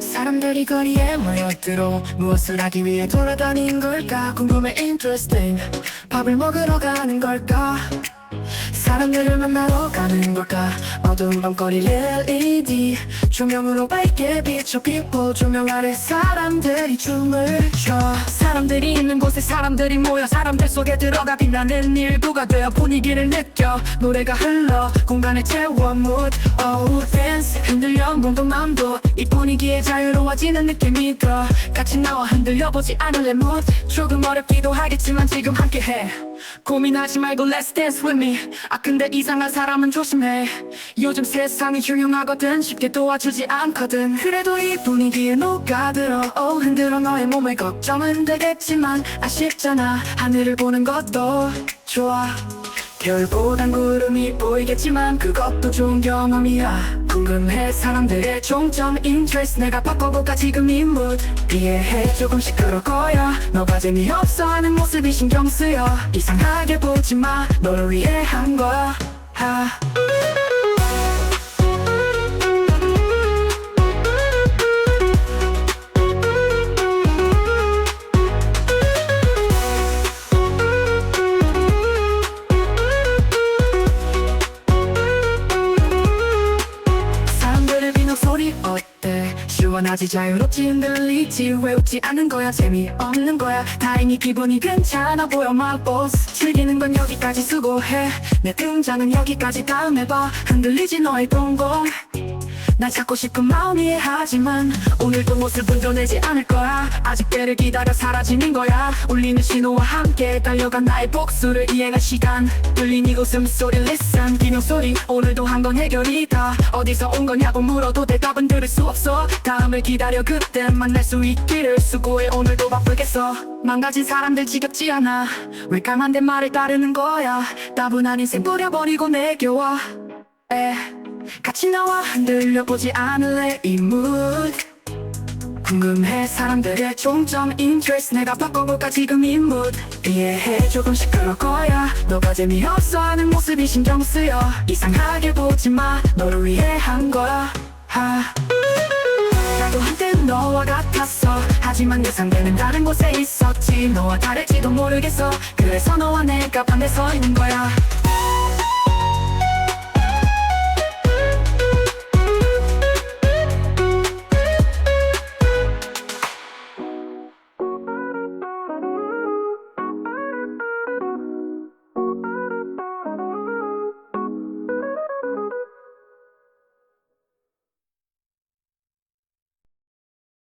사람들이 거리에 모여들어 무엇을 하기 위해 돌아다닌 걸까? 궁금해 interesting. 밥을 먹으러 가는 걸까? 사람들을 만나러 가는 걸까? 어두운 밤거리 LED 조명으로 밝게 비춰 people. 조명 아래 사람들이 춤을 춰. 사람들이 있는 곳에 사람들이 모여. 사람들 속에 들어가 빛나는 일부가 되어 분위기를 느껴. 노래가 흘러 공간을 채워 mood oh dance 흔들려 맘도 이 분위기에 자유로워지는 느낌이 들어. 같이 나와 흔들려보지 않을래 mood 조금 어렵기도 하겠지만 지금 함께해. 고민하지 말고 let's dance with me. 아 근데 이상한 사람은 조심해. 요즘 세상이 흉흉하거든 쉽게 도와주지 않거든. 그래도 이 분위기에 녹아들어. Oh, 흔들어 너의 몸을 걱정은 되겠지만 아쉽잖아. 하늘을 보는 것도 좋아. 별보단 구름이 보이겠지만 그것도 좋은 경험이야 궁금해 사람들의 종점 interest. 내가 바꿔볼까 지금 이 mood. 이해해 조금씩 그럴 거야. 너가 재미없어 하는 모습이 신경 쓰여. 이상하게 보지 마. 너를 위해 한 거야 원하지 자유롭지 흔들리지 왜 웃지 않는 거야. 재미없는 거야. 다행히 기분이 괜찮아 보여 my boss. 즐기는 건 여기까지 수고해. 내 등장은 여기까지 다음에 봐. 흔들리지 너의 동공 날 찾고 싶은 마음이 하지만 오늘도 모습은 변하지 않을 거야. 아직 때를 기다려 사라지는 거야. 울리는 신호와 함께 달려간 나의 복수를 이행할 시간. 들린 이 웃음소리 listen. 비명소리 오늘도 한 건 해결이다. 어디서 온 거냐고 물어도 대답은 들을 수 없어. 다음을 기다려 그때 만날 수 있기를 수고해. 오늘도 바쁘겠어. 망가진 사람들 지겹지 않아. 왜 까만데 말을 따르는 거야? 따분한 인생 뿌려버리고 내겨와. 에 같이 나와 흔들려 보지 않을래 이 mood? 궁금해 사람들의 종점 interest. 내가 바꿔볼까 지금 이 mood. 이해해 조금씩 그럴 거야. 너가 재미없어 하는 모습이 신경 쓰여. 이상하게 보지 마 너를 위해 한 거야. 하. 나도 한때 너와 같았어. 하지만 내 상대는 다른 곳에 있었지. 너와 다를지도 모르겠어. 그래서 너와 내가 반대 서 있는 거야